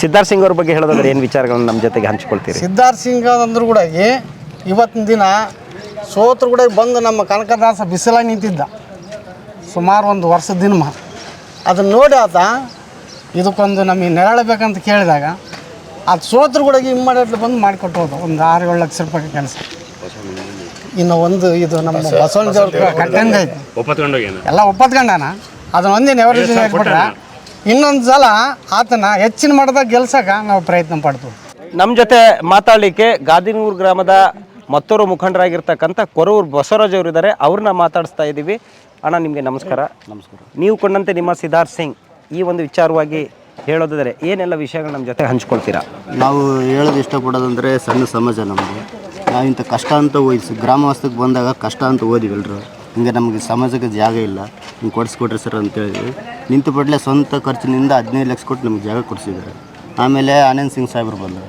[SPEAKER 1] ಸಿದ್ಧಾರ್ಥ್ ಸಿಂಗ್ ಅವ್ರ ಬಗ್ಗೆ ಹೇಳೋದಾದ್ರೆ ಏನು ವಿಚಾರಗಳನ್ನ ನಮ್ಮ ಜೊತೆಗೆ ಹಂಚ್ಕೊಳ್ತೀರಿ?
[SPEAKER 7] ಸಿದ್ಧಾರ್ಥ ಸಿಂಗ್ ಅಂದ್ರೂ ಕೂಡ ಇವತ್ತಿನ ದಿನ ಸೋತ್ರ ಕೂಡ ಬಂದು ನಮ್ಮ ಕನಕದಾಸ ಬಿಸಿಲಾಗಿ ನಿಂತಿದ್ದ. ಸುಮಾರು ಒಂದು ವರ್ಷದ ದಿನ ಅದನ್ನು ನೋಡಿ ಆತ ಇದಕ್ಕೊಂದು ನಮಗೆ ನೆರಳಬೇಕಂತ ಕೇಳಿದಾಗ ಅದು ಸೋತ್ರ ಕೂಡ ಇಮ್ಮಿಡಿಯೇಟ್ಲಿ ಬಂದು ಮಾಡಿಕೊಟ್ಟು ಹೋದ. ಒಂದು ಆರು ಏಳು ಲಕ್ಷ ರೂಪಾಯಿ ಕೆಲಸ. ಇನ್ನು ಒಂದು ಇದು ನಮ್ಮ ಬಸವಣ್ಣ ಕಟ್ಟಂಗ ಐತಿ. ಎಲ್ಲ ಒಪ್ಪತ್ಕೊಂಡಾನ ಅದನ್ನ ಒಂದೇ ನೆವರೇಜನ್ ಹೇಳ್ಬಿಟ್ರೆ ಇನ್ನೊಂದು ಸಲ ಆತನ ಹೆಚ್ಚಿನ ಮಟ್ಟದಾಗ ಗೆಲ್ಸಕ್ಕೆ ನಾವು ಪ್ರಯತ್ನ ಪಡ್ತೀವಿ.
[SPEAKER 1] ನಮ್ಮ ಜೊತೆ ಮಾತಾಡಲಿಕ್ಕೆ ಗಾದಿನೂರು ಗ್ರಾಮದ ಮತ್ತೊರು ಮುಖಂಡರಾಗಿರ್ತಕ್ಕಂಥ ಕೊರೂರು ಬಸವರಾಜ್ ಅವರು ಇದ್ದಾರೆ ಅವ್ರನ್ನ ಮಾತಾಡಿಸ್ತಾ ಇದ್ದೀವಿ ಅಣ್ಣ ನಿಮಗೆ ನಮಸ್ಕಾರ. ನಮಸ್ಕಾರ. ನೀವು ಕೊಂಡಂತೆ ನಿಮ್ಮ ಸಿದ್ಧಾರ್ಥ್ ಸಿಂಗ್ ಈ ಒಂದು ವಿಚಾರವಾಗಿ ಹೇಳೋದಾದರೆ ಏನೆಲ್ಲ ವಿಷಯಗಳು ನಮ್ಮ ಜೊತೆ ಹಂಚ್ಕೊಳ್ತೀರಾ?
[SPEAKER 8] ನಾವು ಹೇಳೋದು ಇಷ್ಟಪಡೋದಂದರೆ ಸಣ್ಣ ಸಮಾಜ ನಮಗೆ. ನಾವು ಇಂಥ ಕಷ್ಟ ಅಂತ ಓದಿಸಿ ಗ್ರಾಮವಾಸ್ತಕ್ಕೆ ಬಂದಾಗ ಕಷ್ಟ ಅಂತ ಓದಿವಿ ಎಲ್ರು. ಹಿಂಗೆ ನಮಗೆ ಸಮಾಜಕ್ಕೆ ಜಾಗ ಇಲ್ಲ, ಹಿಂಗೆ ಕೊಡಿಸ್ಕೊಟ್ರಿ ಸರ್ ಅಂತೇಳಿ. ನಿಂತು ಪಡ್ಲೆ ಸ್ವಂತ ಖರ್ಚಿನಿಂದ ಹದಿನೈದು ಲಕ್ಷ ಕೊಟ್ಟು ನಮ್ಗೆ ಜಾಗ ಕೊಡಿಸಿದ್ದಾರೆ. ಆಮೇಲೆ ಆನಂದ್ ಸಿಂಗ್ ಸಾಹೇಬ್ರು ಬಂದರು.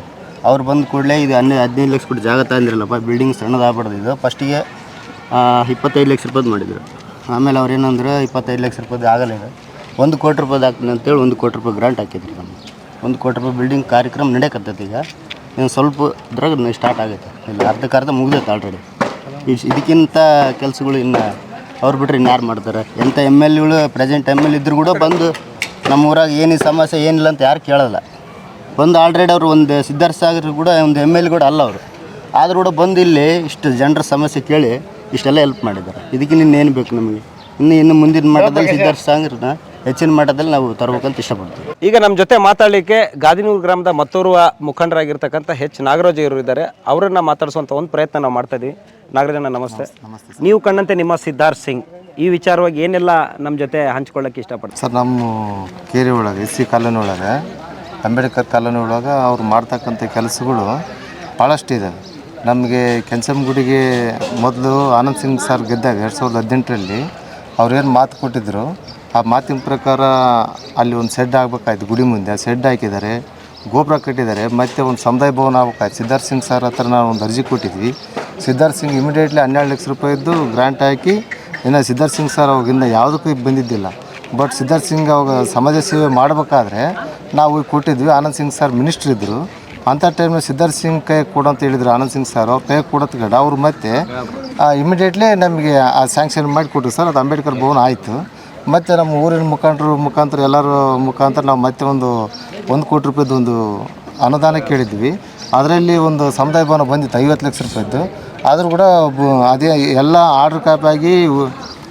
[SPEAKER 8] ಅವ್ರು ಬಂದ ಕೂಡಲೇ ಇದು ಹನ್ನೆ ಹದಿನೈದು ಲಕ್ಷ ಕೊಟ್ಟು ಜಾಗ ತಂದಿರಲ್ಲಪ್ಪ ಬಿಲ್ಡಿಂಗ್ ಸಣ್ಣದಾಗಬಾರ್ದು ಇದು ಫಸ್ಟಿಗೆ ಇಪ್ಪತ್ತೈದು ಲಕ್ಷ ರೂಪಾಯಿ ಮಾಡಿದರು. ಆಮೇಲೆ ಅವ್ರು ಏನಂದ್ರೆ, ಇಪ್ಪತ್ತೈದು ಲಕ್ಷ ರೂಪಾಯಿ ಆಗಲ್ಲ ಇದು. ಒಂದು ಕೋಟಿ ರೂಪಾಯಿ ಹಾಕ್ತೀನಿ ಅಂತೇಳಿ ಒಂದು ಕೋಟಿ ರೂಪಾಯಿ ಗ್ರಾಂಟ್ ಹಾಕಿದ್ರು ನಮ್ಮ ಒಂದು ಕೋಟಿ ರೂಪಾಯಿ ಬಿಲ್ಡಿಂಗ್ ಕಾರ್ಯಕ್ರಮ ನಡೆಯಕತ್ತೈತಿ ಈಗ. ಇನ್ನು ಸ್ವಲ್ಪ ಇದ್ರಾಗ ಸ್ಟಾರ್ಟ್ ಆಗುತ್ತೆ ಇಲ್ಲಿ ಅರ್ಧಕ್ಕೆ ಅರ್ಧ ಮುಗ್ದೈತೆ ಆಲ್ರೆಡಿ ಇದಕ್ಕಿಂತ ಕೆಲಸಗಳು ಇನ್ನು ಅವ್ರು ಬಿಟ್ರೆ ಯಾರು ಮಾಡ್ತಾರೆ? ಎಂಥ ಎಂ ಎಲ್ ಎಗಳು ಪ್ರೆಸೆಂಟ್ ಎಂ ಎಲ್ ಇದ್ರು ಕೂಡ ಬಂದು ನಮ್ಮ ಊರಾಗ ಏನು ಸಮಸ್ಯೆ ಏನಿಲ್ಲ ಅಂತ ಯಾರು ಕೇಳೋಲ್ಲ. ಬಂದು ಆಲ್ರೆಡಿ ಅವರು ಒಂದು ಸಿದ್ಧಾರ್ಥ ಸಾಗರ್ ಕೂಡ ಒಂದು ಎಂ ಎಲ್ ಕೂಡ ಅಲ್ಲ ಅವರು. ಆದರೂ ಕೂಡ ಬಂದು ಇಲ್ಲಿ ಇಷ್ಟು ಜನರ ಸಮಸ್ಯೆ ಕೇಳಿ ಇಷ್ಟೆಲ್ಲ ಹೆಲ್ಪ್ ಮಾಡಿದ್ದಾರೆ. ಇದಕ್ಕೆ ಇನ್ನೇನು ಬೇಕು ನಮಗೆ? ಇನ್ನು ಇನ್ನು ಮುಂದಿನ ಮಟ್ಟದಲ್ಲಿ ಸಿದ್ಧಾರ್ಥ ಸಾಗರ್ನ ಹೆಚ್ಚಿನ ಮಟ್ಟದಲ್ಲಿ ನಾವು ತರ್ಬೇಕಂತ ಇಷ್ಟಪಡ್ತೀವಿ.
[SPEAKER 1] ಈಗ ನಮ್ಮ ಜೊತೆ ಮಾತಾಡಲಿಕ್ಕೆ ಗಾದಿನೂರು ಗ್ರಾಮದ ಮತ್ತೋರ್ವ ಮುಖಂಡರಾಗಿರ್ತಕ್ಕಂಥ ಹೆಚ್ ನಾಗರಾಜ್ ಇವರು ಇದ್ದಾರೆ. ಅವರನ್ನ ಮಾತಾಡಿಸುವಂಥ ಒಂದು ಪ್ರಯತ್ನ ನಾವು ಮಾಡ್ತಾ ಇದ್ದೀವಿ ನಾಗರಾಜಣ್ಣ ನಮಸ್ತೆ. ನೀವು ಕಂಡಂತೆ ನಿಮ್ಮ ಸಿದ್ಧಾರ್ಥ್ ಸಿಂಗ್. ಈ ವಿಚಾರವಾಗಿ ಏನೆಲ್ಲ ನಮ್ಮ ಜೊತೆ ಹಂಚ್ಕೊಳ್ಳೋಕೆ ಇಷ್ಟಪಡ್ತೀವಿ
[SPEAKER 9] ಸರ್ ನಮ್ಮ ಕೇರಿ ಒಳಗೆ ಎಸ್ ಸಿ ಕಾಲೋನಿ ಒಳಗೆ ಅಂಬೇಡ್ಕರ್ ಕಾಲೋನಿ ಒಳಗೆ ಅವ್ರು ಮಾಡ್ತಕ್ಕಂಥ ಕೆಲಸಗಳು ಭಾಳಷ್ಟು ಇದ್ದಾವೆ ನಮಗೆ ಕೆಂಚಮ್ಮಗುಡಿಗೆ ಮೊದಲು ಆನಂದ್ ಸಿಂಗ್ ಸರ್ ಗೆದ್ದಾಗ ಎರಡು ಸಾವಿರದ ಹದಿನೆಂಟರಲ್ಲಿ ಅವ್ರೇನು ಮಾತು ಕೊಟ್ಟಿದ್ದರು ಆ ಮಾತಿನ ಪ್ರಕಾರ ಅಲ್ಲಿ ಒಂದು ಸೆಡ್ ಆಗಬೇಕಾಯ್ತು ಗುಡಿ ಮುಂದೆ. ಆ ಸೆಡ್ ಹಾಕಿದ್ದಾರೆ ಗೋಪುರ ಕಟ್ಟಿದ್ದಾರೆ ಮತ್ತು ಒಂದು ಸಮುದಾಯ ಭವನ ಆಗ್ಬೇಕಾಯ್ತು. ಸಿದ್ಧಾರ್ಥ ಸಿಂಗ್ ಸರ್ ಹತ್ರ ನಾವು ಒಂದು ಅರ್ಜಿ ಕೊಟ್ಟಿದ್ವಿ. ಸಿದ್ಧಾರ್ಥ ಸಿಂಗ್ ಇಮಿಡಿಯೇಟ್ಲಿ ಹನ್ನೆರಡು ಲಕ್ಷ ರೂಪಾಯಿದ್ದು ಗ್ರಾಂಟ್ ಹಾಕಿ, ಇನ್ನು ಸಿದ್ಧಾರ್ಥ ಸಿಂಗ್ ಸರ್ ಅವಾಗಿಂದ ಯಾವುದಕ್ಕೂ ಬಂದಿದ್ದಿಲ್ಲ. ಬಟ್ ಸಿದ್ಧಾರ್ಥ ಸಿಂಗ್ ಅವಾಗ ಸಮಾಜ ಸೇವೆ ಮಾಡಬೇಕಾದ್ರೆ ನಾವು ಈಗ ಕೊಟ್ಟಿದ್ವಿ. ಆನಂದ್ ಸಿಂಗ್ ಸರ್ ಮಿನಿಸ್ಟ್ರ್ ಇದ್ದರು ಅಂಥ ಟೈಮ್ನ ಸಿದ್ಧಾರ್ಥ ಸಿಂಗ್ ಕೈ ಕೊಡು ಅಂತ ಹೇಳಿದ್ರು ಆನಂದ್ ಸಿಂಗ್ ಸರ್ ಅವ್ರ. ಕೈ ಗಡ ಅವ್ರು ಮತ್ತೆ ಇಮಿಡಿಯೇಟ್ಲಿ ನಮಗೆ ಆ ಸ್ಯಾಂಕ್ಷನ್ ಮಾಡಿ ಕೊಟ್ಟರು ಸರ್ ಅದು ಅಂಬೇಡ್ಕರ್ ಭವನ ಆಯಿತು. ಮತ್ತು ನಮ್ಮ ಊರಿನ ಮುಖಂಡರು, ಮುಖಾಂತರ ಎಲ್ಲರ ಮುಖಾಂತರ ನಾವು ಮತ್ತೆ ಒಂದು ಒಂದು ಕೋಟಿ ರೂಪಾಯಿದು ಒಂದು ಅನುದಾನ ಕೇಳಿದ್ವಿ. ಅದರಲ್ಲಿ ಒಂದು ಸಮುದಾಯ ಭವನ ಬಂದಿತ್ತು, ಐವತ್ತು ಲಕ್ಷ ರೂಪಾಯಿದ್ದು ಆದರೂ ಕೂಡ ಅದೇ ಎಲ್ಲ ಆರ್ಡ್ರ್ ಕಾಪಿ ಆಗಿ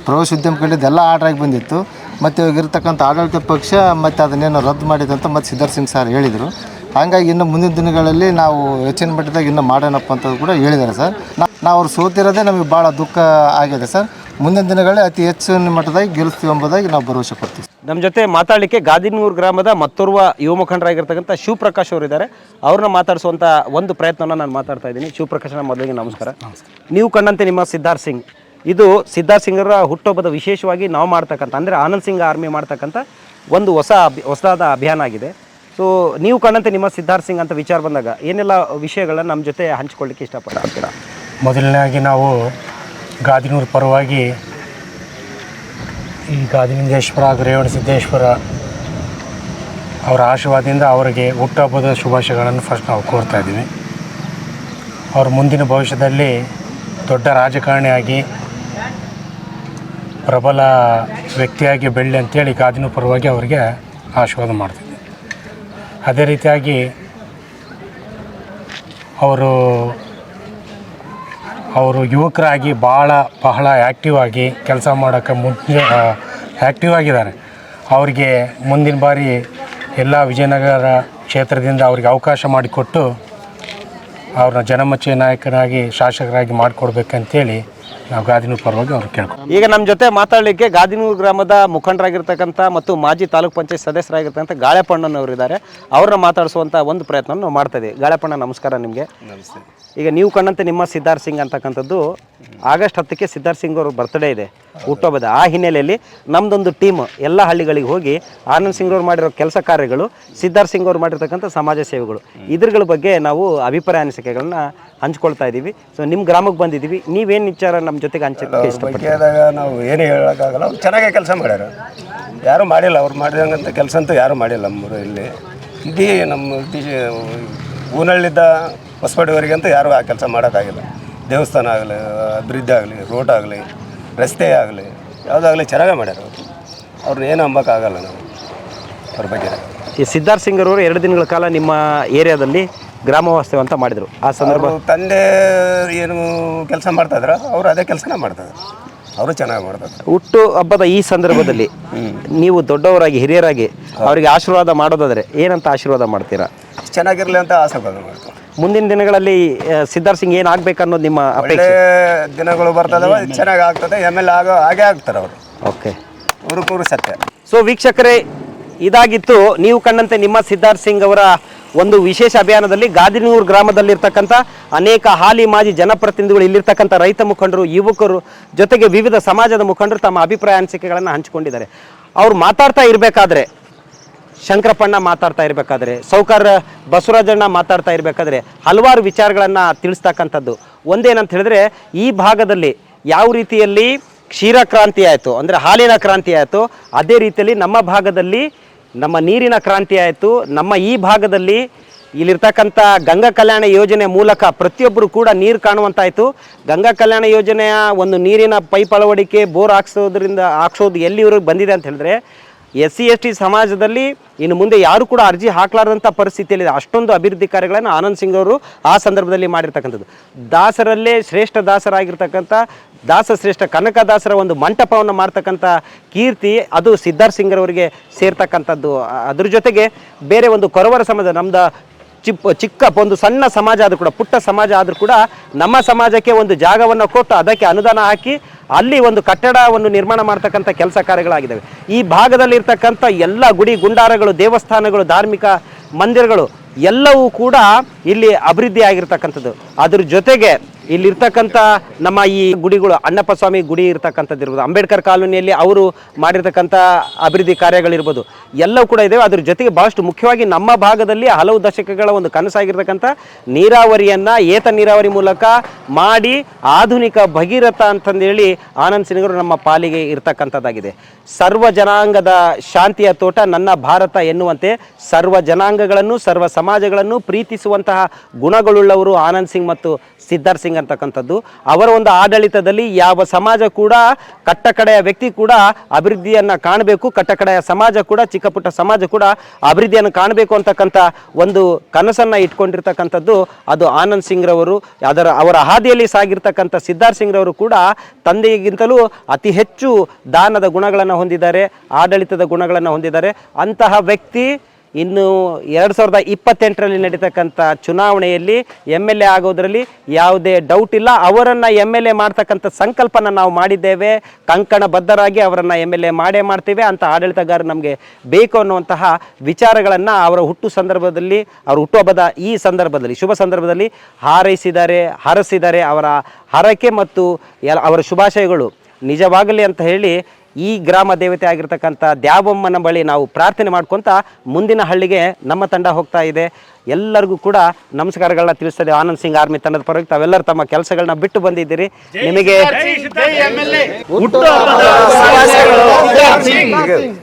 [SPEAKER 9] ಪ್ರವೇಶೋದ್ಯಮ ಕೇಳಿದ್ದು ಎಲ್ಲ ಆರ್ಡ್ರ್ ಆಗಿ ಬಂದಿತ್ತು. ಮತ್ತು ಇವಾಗಿರ್ತಕ್ಕಂಥ ಆಡಳಿತ ಪಕ್ಷ ಮತ್ತು ಅದನ್ನೇನು ರದ್ದು ಮಾಡಿದಂತ ಮತ್ತು ಸಿದ್ಧಾರ್ಥ ಸಿಂಗ್ ಸರ್ ಹೇಳಿದರು. ಹಾಗಾಗಿ ಇನ್ನು ಮುಂದಿನ ದಿನಗಳಲ್ಲಿ ನಾವು ಹೆಚ್ಚಿನ ಮಟ್ಟದಾಗ ಇನ್ನೂ ಮಾಡೋಣಪ್ಪ ಅಂತ ಕೂಡ ಹೇಳಿದ್ದಾರೆ ಸರ್. ನಾವು ಅವ್ರು ಸೋತಿರೋದೇ ನಮಗೆ ಭಾಳ ದುಃಖ ಆಗಿದೆ ಸರ್. ಮುಂದಿನ ದಿನಗಳಲ್ಲಿ ಅತಿ ಹೆಚ್ಚಿನ ಮಟ್ಟದಾಗಿ ಗೆಲ್ಲಿಸ್ತೀವಿ ಎಂಬುದಾಗಿ ನಾವು ಭರವಸೆ ಕೊಡ್ತೀವಿ.
[SPEAKER 1] ನಮ್ಮ ಜೊತೆ ಮಾತಾಡಲಿಕ್ಕೆ ಗಾದಿನೂರು ಗ್ರಾಮದ ಮತ್ತೋರ್ವ ಯುವ ಮುಖಂಡರಾಗಿರ್ತಕ್ಕಂಥ ಶಿವಪ್ರಕಾಶ್ ಅವರು ಇದ್ದಾರೆ. ಅವ್ರನ್ನ ಮಾತಾಡಿಸುವಂಥ ಒಂದು ಪ್ರಯತ್ನವನ್ನು ನಾನು ಮಾತಾಡ್ತಾ ಇದ್ದೀನಿ. ಶಿವಪ್ರಕಾಶ್ನ ಮೊದಲಿಗೆ ನಮಸ್ಕಾರ. ನೀವು ಕಂಡಂತೆ ನಿಮ್ಮ ಸಿದ್ಧಾರ್ಥ ಸಿಂಗ್. ಇದು ಸಿದ್ಧಾರ್ಥ ಸಿಂಗರ ಹುಟ್ಟುಹಬ್ಬದ ವಿಶೇಷವಾಗಿ ನಾವು ಮಾಡ್ತಕ್ಕಂಥ ಅಂದರೆ ಆನಂದ್ ಸಿಂಗ್ ಆರ್ಮಿ ಮಾಡ್ತಕ್ಕಂಥ ಒಂದು ಹೊಸ ಅಭಿ ಹೊಸದಾದ ಅಭಿಯಾನ ಆಗಿದೆ. ಸೊ ನೀವು ಕಂಡಂತೆ ನಿಮ್ಮ ಸಿದ್ಧಾರ್ಥ ಸಿಂಗ್ ಅಂತ ವಿಚಾರ ಬಂದಾಗ ಏನೆಲ್ಲ ವಿಷಯಗಳನ್ನ ನಮ್ಮ ಜೊತೆ ಹಂಚ್ಕೊಳ್ಳಿಕ್ಕೆ ಇಷ್ಟಪಡ್ತೀರಾ?
[SPEAKER 10] ಮೊದಲನೇದಾಗಿ ನಾವು ಗಾದಿನೂರು ಪರವಾಗಿ ಈ ಗಾದಿನಿಂದೇಶ್ವರ ಹಾಗೂ ರೇವಣ ಸಿದ್ದೇಶ್ವರ ಅವರ ಆಶೀರ್ವಾದದಿಂದ ಅವರಿಗೆ ಹುಟ್ಟುಹಬ್ಬದ ಶುಭಾಶಯಗಳನ್ನು ಫಸ್ಟ್ ನಾವು ಕೋರ್ತಾ ಇದ್ದೀವಿ. ಅವರು ಮುಂದಿನ ಭವಿಷ್ಯದಲ್ಲಿ ದೊಡ್ಡ ರಾಜಕಾರಣಿಯಾಗಿ, ಪ್ರಬಲ ವ್ಯಕ್ತಿಯಾಗಿ ಬೆಳ್ಳಿ ಅಂತೇಳಿ ಗಾದಿನ ಪರವಾಗಿ ಅವರಿಗೆ ಆಶೀರ್ವಾದ ಮಾಡ್ತಿದ್ದೆ. ಅದೇ ರೀತಿಯಾಗಿ ಅವರು ಅವರು ಯುವಕರಾಗಿ ಭಾಳ ಬಹಳ ಆ್ಯಕ್ಟಿವ್ ಆಗಿ ಕೆಲಸ ಮಾಡೋಕ್ಕೆ ಮುಂಚೆ ಆ್ಯಕ್ಟಿವ್ ಆಗಿದ್ದಾರೆ. ಅವರಿಗೆ ಮುಂದಿನ ಬಾರಿ ಎಲ್ಲ ವಿಜಯನಗರ ಕ್ಷೇತ್ರದಿಂದ ಅವರಿಗೆ ಅವಕಾಶ ಮಾಡಿಕೊಟ್ಟು ಅವ್ರನ್ನ ಜನಮಚ್ಚಿ ನಾಯಕರಾಗಿ, ಶಾಸಕರಾಗಿ ಮಾಡಿಕೊಡ್ಬೇಕಂತೇಳಿ ನಾವು ಗಾದಿನೂರು ಪರವಾಗಿ ಅವ್ರು ಕೇಳ್ಕೊ
[SPEAKER 1] ಈಗ ನಮ್ಮ ಜೊತೆ ಮಾತಾಡಲಿಕ್ಕೆ ಗಾದಿನೂರು ಗ್ರಾಮದ ಮುಖಂಡರಾಗಿರ್ತಕ್ಕಂಥ ಮತ್ತು ಮಾಜಿ ತಾಲೂಕ್ ಪಂಚಾಯತ್ ಸದಸ್ಯರಾಗಿರ್ತಕ್ಕಂಥ ಗಾಳೆಪಣ್ಣನವರು ಇದ್ದಾರೆ ಅವ್ರನ್ನ ಮಾತಾಡಿಸುವಂಥ ಒಂದು ಪ್ರಯತ್ನ ನಾವು ಮಾಡ್ತಾ ಇದ್ದೀವಿ ಗಾಳೆಪಣ್ಣ ನಮಸ್ಕಾರ ನಿಮಗೆ. ಈಗ ನೀವು ಕಂಡಂತೆ ನಿಮ್ಮ ಸಿದ್ಧಾರ್ ಸಿಂಗ್ ಅಂತಕ್ಕಂಥದ್ದು ಆಗಸ್ಟ್ ಹತ್ತಕ್ಕೆ ಸಿದ್ಧಾರ್ಥ ಸಿಂಗ್ ಅವ್ರ ಬರ್ತ್ಡೇ ಇದೆ ಹುಟ್ಟೋಬದ ಆ ಹಿನ್ನೆಲೆಯಲ್ಲಿ ನಮ್ಮದೊಂದು ಟೀಮ್ ಎಲ್ಲ ಹಳ್ಳಿಗಳಿಗೆ ಹೋಗಿ ಆನಂದ್ ಸಿಂಗ್ ಅವ್ರು ಮಾಡಿರೋ ಕೆಲಸ ಕಾರ್ಯಗಳು ಸಿದ್ಧಾರ್ ಸಿಂಗ್ ಅವ್ರು ಮಾಡಿರ್ತಕ್ಕಂಥ ಸಮಾಜ ಸೇವೆಗಳು. ಇದ್ರಗಳ ಬಗ್ಗೆ ನಾವು ಅಭಿಪ್ರಾಯ ಅನಿಸಿಕೆಗಳನ್ನ ಹಂಚ್ಕೊಳ್ತಾ ಇದ್ದೀವಿ ಸೊ ನಿಮ್ಮ ಗ್ರಾಮಕ್ಕೆ ಬಂದಿದ್ದೀವಿ ನೀವೇನು ವಿಚಾರ ನಮ್ಮ ಜೊತೆಗೆ ಹಂಚಕ್ಕೆ ಇಷ್ಟಪಡ್ತೀವಿ
[SPEAKER 11] ಆದಾಗ ನಾವು ಏನು ಹೇಳೋಕ್ಕಾಗಲ್ಲ. ಅವ್ರು ಚೆನ್ನಾಗೇ ಕೆಲಸ ಮಾಡ್ಯಾರ. ಯಾರೂ ಮಾಡಿಲ್ಲ. ಅವ್ರು ಮಾಡಿದಂಗಂತ ಕೆಲಸ ಅಂತೂ ಯಾರೂ ಮಾಡಿಲ್ಲ ನಮ್ಮೂರು ಇಲ್ಲಿ. ಇಡೀ ನಮ್ಮ ಊನಳ್ಳಿದ್ದ ಹೊಸಪೇಟೆವರೆಗೆ ಅಂತೂ ಯಾರೂ ಆ ಕೆಲಸ ಮಾಡೋಕ್ಕಾಗಿಲ್ಲ. ದೇವಸ್ಥಾನ ಆಗಲಿ ಬ್ರಿಡ್ಜ್ ಆಗಲಿ ರೋಡ್ ಆಗಲಿ ರಸ್ತೆ ಆಗಲಿ ಯಾವುದಾಗಲಿ ಚೆನ್ನಾಗೇ ಮಾಡ್ಯಾರ ಅವರು. ಅವ್ರನ್ನ ಏನು ಅಂಬೋಕ್ಕಾಗಲ್ಲ ನಾವು. ಅವ್ರ ಬಗ್ಗೆ
[SPEAKER 1] ಈ ಸಿದ್ಧಾರ್ಥ್ ಸಿಂಗರವರು ಅವರು ಎರಡು ದಿನಗಳ ಕಾಲ ನಿಮ್ಮ ಏರಿಯಾದಲ್ಲಿ ಗ್ರಾಮ ವಾಸ್ತವ್ಯ ಅಂತ ಮಾಡಿದರು. ಆ ಸಂದರ್ಭ
[SPEAKER 11] ಅವ್ರು ತಂದೆ ಏನು ಕೆಲಸ ಮಾಡ್ತಾಯಿದ್ರು ಅವರು ಅದೇ ಕೆಲಸನ ಮಾಡ್ತಾಯಿದ್ರು ಅವರು ಚೆನ್ನಾಗಿ ಮಾಡ್ತಾರೆ
[SPEAKER 1] ಹುಟ್ಟು ಹಬ್ಬದ ಈ ಸಂದರ್ಭದಲ್ಲಿ ನೀವು ದೊಡ್ಡವರಾಗಿ ಹಿರಿಯರಾಗಿ ಅವರಿಗೆ ಆಶೀರ್ವಾದ ಮಾಡೋದಾದ್ರೆ ಏನಂತ ಆಶೀರ್ವಾದ ಮಾಡ್ತೀರಾ?
[SPEAKER 11] ಚೆನ್ನಾಗಿರಲಿ ಅಂತ ಆಸೆ ಬಂದು ಮಾಡ್ತಾರೆ
[SPEAKER 1] ಮುಂದಿನ ದಿನಗಳಲ್ಲಿ ಆ, ಸಿದ್ಧಾರ್ಥ್ ಸಿಂಗ್ ಏನು ಆಗ್ಬೇಕು ಅನ್ನೋದು ನಿಮ್ಮ
[SPEAKER 11] ಒಳ್ಳೆ
[SPEAKER 1] ಅಪೇಕ್ಷೆ?
[SPEAKER 11] ದಿನಗಳು ಬರ್ತದವ ಚೆನ್ನಾಗಿ ಆಗ್ತದೆ ಎಂ ಎಲ್ ಆಗೋ ಹಾಗೆ ಆಗ್ತಾರೆ ಅವರು.
[SPEAKER 1] ಓಕೆ.
[SPEAKER 11] ನೂರಕ್ಕೂರು ಸತ್ಯ.
[SPEAKER 1] ಸೊ ವೀಕ್ಷಕರೇ ಇದಾಗಿತ್ತು. ನೀವು ಕಂಡಂತೆ ನಿಮ್ಮ ಸಿದ್ಧಾರ್ಥ್ ಸಿಂಗ್ ಅವರ ಒಂದು ವಿಶೇಷ ಅಭಿಯಾನದಲ್ಲಿ ಗಾದಿನೂರು ಗ್ರಾಮದಲ್ಲಿರ್ತಕ್ಕಂಥ ಅನೇಕ ಹಾಲಿ ಮಾಜಿ ಜನಪ್ರತಿನಿಧಿಗಳು ಇಲ್ಲಿರ್ತಕ್ಕಂಥ ರೈತ ಮುಖಂಡರು, ಯುವಕರು ಜೊತೆಗೆ ವಿವಿಧ ಸಮಾಜದ ಮುಖಂಡರು ತಮ್ಮ ಅಭಿಪ್ರಾಯ ಅನಿಸಿಕೆಗಳನ್ನು ಹಂಚಿಕೊಂಡಿದ್ದಾರೆ. ಅವ್ರು ಮಾತಾಡ್ತಾ ಇರಬೇಕಾದ್ರೆ, ಶಂಕರಪ್ಪಣ್ಣ ಮಾತಾಡ್ತಾ ಇರಬೇಕಾದ್ರೆ, ಸೌಕರ್ ಬಸವರಾಜಣ್ಣ ಮಾತಾಡ್ತಾ ಇರಬೇಕಾದ್ರೆ ಹಲವಾರು ವಿಚಾರಗಳನ್ನು ತಿಳಿಸ್ತಕ್ಕಂಥದ್ದು. ಒಂದೇನಂತ ಹೇಳಿದ್ರೆ, ಈ ಭಾಗದಲ್ಲಿ ಯಾವ ರೀತಿಯಲ್ಲಿ ಕ್ಷೀರ ಕ್ರಾಂತಿ ಆಯಿತು, ಅಂದರೆ ಹಾಲಿನ ಕ್ರಾಂತಿ ಆಯಿತು, ಅದೇ ರೀತಿಯಲ್ಲಿ ನಮ್ಮ ಭಾಗದಲ್ಲಿ ನಮ್ಮ ನೀರಿನ ಕ್ರಾಂತಿ ಆಯಿತು. ನಮ್ಮ ಈ ಭಾಗದಲ್ಲಿ ಇಲ್ಲಿರ್ತಕ್ಕಂಥ ಗಂಗಾ ಕಲ್ಯಾಣ ಯೋಜನೆ ಮೂಲಕ ಪ್ರತಿಯೊಬ್ಬರು ಕೂಡ ನೀರು ಕಾಣುವಂತಾಯಿತು. ಗಂಗಾ ಕಲ್ಯಾಣ ಯೋಜನೆಯ ಒಂದು ನೀರಿನ ಪೈಪ್ ಅಳವಡಿಕೆ ಬೋರ್ ಹಾಕ್ಸೋದ್ರಿಂದ ಹಾಕ್ಸೋದು ಎಲ್ಲಿವರೆಗೆ ಬಂದಿದೆ ಅಂತ ಹೇಳಿದ್ರೆ ಎಸ್ ಸಿ ಎಸ್ ಟಿ ಸಮಾಜದಲ್ಲಿ ಇನ್ನು ಮುಂದೆ ಯಾರು ಕೂಡ ಅರ್ಜಿ ಹಾಕ್ಲಾರ್ದಂಥ ಪರಿಸ್ಥಿತಿಯಲ್ಲಿದೆ ಅಷ್ಟೊಂದು ಅಭಿವೃದ್ಧಿ ಕಾರ್ಯಗಳನ್ನು ಆನಂದ್ ಸಿಂಗ್ ಅವರು ಆ ಸಂದರ್ಭದಲ್ಲಿ ಮಾಡಿರ್ತಕ್ಕಂಥದ್ದು. ದಾಸರಲ್ಲೇ ಶ್ರೇಷ್ಠ ದಾಸರಾಗಿರ್ತಕ್ಕಂಥ, ದಾಸ ಶ್ರೇಷ್ಠ ಕನಕದಾಸರ ಒಂದು ಮಂಟಪವನ್ನು ಮಾಡ್ತಕ್ಕಂಥ ಕೀರ್ತಿ ಅದು ಸಿದ್ಧಾರ್ಥ ಸಿಂಗ್ರವರಿಗೆ ಸೇರ್ತಕ್ಕಂಥದ್ದು. ಅದ್ರ ಜೊತೆಗೆ ಬೇರೆ ಒಂದು ಕೊರವರ ಸಮಾಜ, ನಮ್ದು ಚಿಪ್ ಚಿಕ್ಕ ಒಂದು ಸಣ್ಣ ಸಮಾಜ ಆದರೂ ಕೂಡ, ಪುಟ್ಟ ಸಮಾಜ ಆದರೂ ಕೂಡ ನಮ್ಮ ಸಮಾಜಕ್ಕೆ ಒಂದು ಜಾಗವನ್ನು ಕೊಟ್ಟು ಅದಕ್ಕೆ ಅನುದಾನ ಹಾಕಿ ಅಲ್ಲಿ ಒಂದು ಕಟ್ಟಡವನ್ನು ನಿರ್ಮಾಣ ಮಾಡ್ತಕ್ಕಂಥ ಕೆಲಸ ಕಾರ್ಯಗಳಾಗಿದ್ದಾವೆ. ಈ ಭಾಗದಲ್ಲಿರ್ತಕ್ಕಂಥ ಎಲ್ಲ ಗುಡಿ ಗುಂಡಾರಗಳು, ದೇವಸ್ಥಾನಗಳು, ಧಾರ್ಮಿಕ ಮಂದಿರಗಳು ಎಲ್ಲವೂ ಕೂಡ ಇಲ್ಲಿ ಅಭಿವೃದ್ಧಿ ಆಗಿರ್ತಕ್ಕಂಥದ್ದು ಅದ್ರ ಜೊತೆಗೆ ಇಲ್ಲಿರ್ತಕ್ಕಂಥ ನಮ್ಮ ಈ ಗುಡಿಗಳು ಅಣ್ಣಪ್ಪ ಸ್ವಾಮಿ ಗುಡಿ ಇರ್ತಕ್ಕಂಥದ್ದು ಇರ್ಬೋದು, ಅಂಬೇಡ್ಕರ್ ಕಾಲೋನಿಯಲ್ಲಿ ಅವರು ಮಾಡಿರ್ತಕ್ಕಂಥ ಅಭಿವೃದ್ಧಿ ಕಾರ್ಯಗಳಿರ್ಬೋದು, ಎಲ್ಲವೂ ಕೂಡ ಇದ್ದಾವೆ ಅದ್ರ ಜೊತೆಗೆ ಭಾಳಷ್ಟು ಮುಖ್ಯವಾಗಿ ನಮ್ಮ ಭಾಗದಲ್ಲಿ ಹಲವು ದಶಕಗಳ ಒಂದು ಕನಸಾಗಿರ್ತಕ್ಕಂಥ ನೀರಾವರಿಯನ್ನು, ಏತ ನೀರಾವರಿ ಮೂಲಕ ಮಾಡಿ ಆಧುನಿಕ ಭಗೀರಥ ಅಂತಂದೇಳಿ ಆನಂದ್ ಸಿಂಗ್ರು ನಮ್ಮ ಪಾಲಿಗೆ ಇರ್ತಕ್ಕಂಥದ್ದಾಗಿದೆ. ಸರ್ವ ಜನಾಂಗದ ಶಾಂತಿಯ ತೋಟ ನನ್ನ ಭಾರತ ಎನ್ನುವಂತೆ ಸರ್ವ ಜನಾಂಗಗಳನ್ನು, ಸರ್ವ ಸಮಾಜಗಳನ್ನು ಪ್ರೀತಿಸುವಂತಹ ಗುಣಗಳುಳ್ಳವರು ಆನಂದ್ ಸಿಂಗ್ ಮತ್ತು ಸಿದ್ಧಾರ್ಥ್ ಸಿಂಗ್ ಅಂತಕ್ಕಂಥದ್ದು. ಅವರ ಒಂದು ಆಡಳಿತದಲ್ಲಿ ಯಾವ ಸಮಾಜ ಕೂಡ ಕಟ್ಟಕಡೆಯ ವ್ಯಕ್ತಿ ಕೂಡ ಅಭಿವೃದ್ಧಿಯನ್ನು ಕಾಣಬೇಕು, ಕಟ್ಟಕಡೆಯ ಸಮಾಜ ಕೂಡ ಚಿಕ್ಕ ಪುಟ್ಟ ಸಮಾಜ ಕೂಡ ಅಭಿವೃದ್ಧಿಯನ್ನು ಕಾಣಬೇಕು ಅಂತಕ್ಕಂಥ ಒಂದು ಕನಸನ್ನು ಇಟ್ಕೊಂಡಿರ್ತಕ್ಕಂಥದ್ದು ಅದು ಆನಂದ್ ಸಿಂಗ್ರವರು. ಅದರ, ಅವರ ಹಾದಿಯಲ್ಲಿ ಸಾಗಿರ್ತಕ್ಕಂಥ ಸಿದ್ಧಾರ್ಥ್ ಸಿಂಗ್ರವರು ಕೂಡ ತಂದೆಗಿಂತಲೂ ಅತಿ ಹೆಚ್ಚು ದಾನದ ಗುಣಗಳನ್ನು ಹೊಂದಿದ್ದಾರೆ, ಆಡಳಿತದ ಗುಣಗಳನ್ನು ಹೊಂದಿದ್ದಾರೆ. ಅಂತಹ ವ್ಯಕ್ತಿ ಇನ್ನು ಎರಡು ಸಾವಿರದ ಇಪ್ಪತ್ತೆಂಟರಲ್ಲಿ ನಡೀತಕ್ಕಂಥ ಚುನಾವಣೆಯಲ್ಲಿ ಎಂ ಎಲ್ ಎ ಆಗೋದ್ರಲ್ಲಿ ಯಾವುದೇ ಡೌಟ್ ಇಲ್ಲ. ಅವರನ್ನು ಎಂ ಎಲ್ ಎ ಮಾಡ್ತಕ್ಕಂಥ ಸಂಕಲ್ಪನ ನಾವು ಮಾಡಿದ್ದೇವೆ. ಕಂಕಣ ಬದ್ಧರಾಗಿ ಅವರನ್ನು ಎಂ ಎಲ್ ಎ ಮಾಡೇ ಮಾಡ್ತೇವೆ ಅಂತ ಆಡಳಿತಗಾರ ನಮಗೆ ಬೇಕು ಅನ್ನುವಂತಹ ವಿಚಾರಗಳನ್ನು ಅವರ ಹುಟ್ಟು ಸಂದರ್ಭದಲ್ಲಿ, ಅವರ ಹುಟ್ಟುಹಬ್ಬದ ಈ ಸಂದರ್ಭದಲ್ಲಿ, ಶುಭ ಸಂದರ್ಭದಲ್ಲಿ ಹಾರೈಸಿದ್ದಾರೆ, ಹರಸಿದ್ದಾರೆ ಅವರ ಹರಕೆ ಮತ್ತು ಅವರ ಶುಭಾಶಯಗಳು. ನಿಜವಾಗಲಿ ಅಂತ ಹೇಳಿ ಈ ಗ್ರಾಮ ದೇವತೆ ಆಗಿರ್ತಕ್ಕಂಥ ದ್ಯಾವಮ್ಮನ ಬಳಿ ನಾವು ಪ್ರಾರ್ಥನೆ ಮಾಡ್ಕೊತ ಮುಂದಿನ ಹಳ್ಳಿಗೆ ನಮ್ಮ ತಂಡ ಹೋಗ್ತಾ ಇದೆ. ಎಲ್ಲರಿಗೂ ಕೂಡ ನಮಸ್ಕಾರಗಳನ್ನ ತಿಳಿಸ್ತದೆ. ಆನಂದ್ ಸಿಂಗ್ ಆರ್ಮಿ ತಂಡದ ಪರವಾಗಿ ತಾವೆಲ್ಲರೂ ತಮ್ಮ ಕೆಲಸಗಳನ್ನ ಬಿಟ್ಟು ಬಂದಿದ್ದೀರಿ. ನಿಮಗೆ.